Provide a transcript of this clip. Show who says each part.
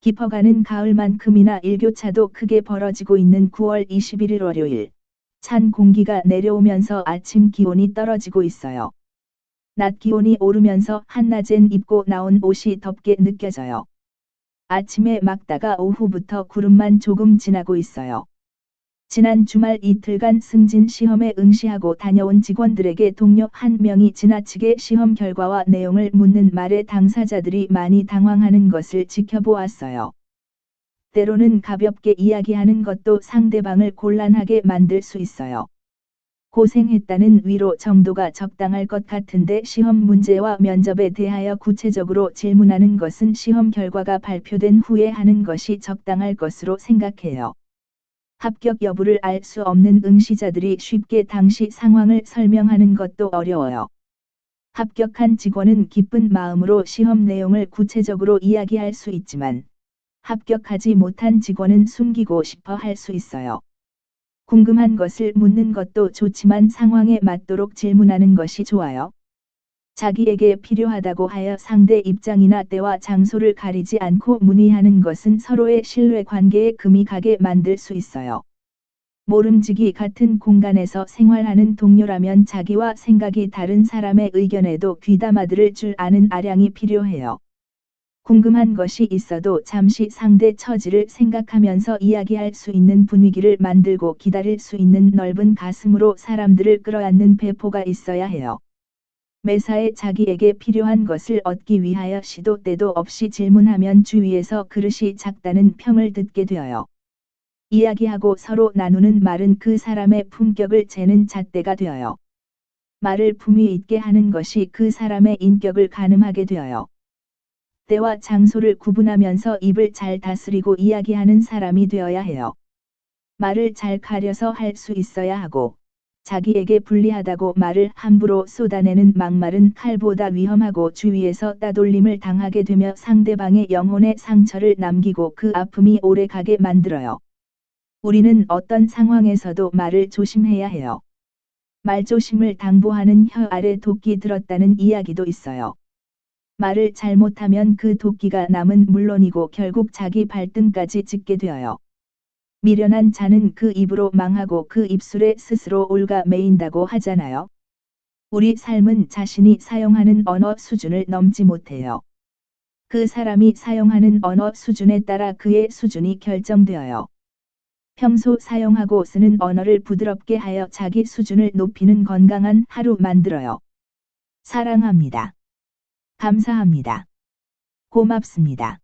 Speaker 1: 깊어가는 가을만큼이나 일교차도 크게 벌어지고 있는 9월 21일 월요일. 찬 공기가 내려오면서 아침 기온이 떨어지고 있어요. 낮 기온이 오르면서 한낮엔 입고 나온 옷이 덥게 느껴져요. 아침에 막다가 오후부터 구름만 조금 지나고 있어요. 지난 주말 이틀간 승진 시험에 응시하고 다녀온 직원들에게 동료 한 명이 지나치게 시험 결과와 내용을 묻는 말에 당사자들이 많이 당황하는 것을 지켜보았어요. 때로는 가볍게 이야기하는 것도 상대방을 곤란하게 만들 수 있어요. 고생했다는 위로 정도가 적당할 것 같은데 시험 문제와 면접에 대하여 구체적으로 질문하는 것은 시험 결과가 발표된 후에 하는 것이 적당할 것으로 생각해요. 합격 여부를 알 수 없는 응시자들이 쉽게 당시 상황을 설명하는 것도 어려워요. 합격한 직원은 기쁜 마음으로 시험 내용을 구체적으로 이야기할 수 있지만 합격하지 못한 직원은 숨기고 싶어 할 수 있어요. 궁금한 것을 묻는 것도 좋지만 상황에 맞도록 질문하는 것이 좋아요. 자기에게 필요하다고 하여 상대 입장이나 때와 장소를 가리지 않고 문의하는 것은 서로의 신뢰 관계에 금이 가게 만들 수 있어요. 모름지기 같은 공간에서 생활하는 동료라면 자기와 생각이 다른 사람의 의견에도 귀담아 들을 줄 아는 아량이 필요해요. 궁금한 것이 있어도 잠시 상대 처지를 생각하면서 이야기할 수 있는 분위기를 만들고 기다릴 수 있는 넓은 가슴으로 사람들을 끌어안는 배포가 있어야 해요. 매사에 자기에게 필요한 것을 얻기 위하여 시도 때도 없이 질문하면 주위에서 그릇이 작다는 평을 듣게 되어요. 이야기하고 서로 나누는 말은 그 사람의 품격을 재는 잣대가 되어요. 말을 품위 있게 하는 것이 그 사람의 인격을 가늠하게 되어요. 때와 장소를 구분하면서 입을 잘 다스리고 이야기하는 사람이 되어야 해요. 말을 잘 가려서 할 수 있어야 하고, 자기에게 불리하다고 말을 함부로 쏟아내는 막말은 칼보다 위험하고 주위에서 따돌림을 당하게 되며 상대방의 영혼에 상처를 남기고 그 아픔이 오래 가게 만들어요. 우리는 어떤 상황에서도 말을 조심해야 해요. 말조심을 당부하는 혀 아래 도끼 들었다는 이야기도 있어요. 말을 잘못하면 그 도끼가 남은 물론이고 결국 자기 발등까지 짚게 되어요. 미련한 자는 그 입으로 망하고 그 입술에 스스로 올가 매인다고 하잖아요. 우리 삶은 자신이 사용하는 언어 수준을 넘지 못해요. 그 사람이 사용하는 언어 수준에 따라 그의 수준이 결정되어요. 평소 사용하고 쓰는 언어를 부드럽게 하여 자기 수준을 높이는 건강한 하루 만들어요. 사랑합니다. 감사합니다. 고맙습니다.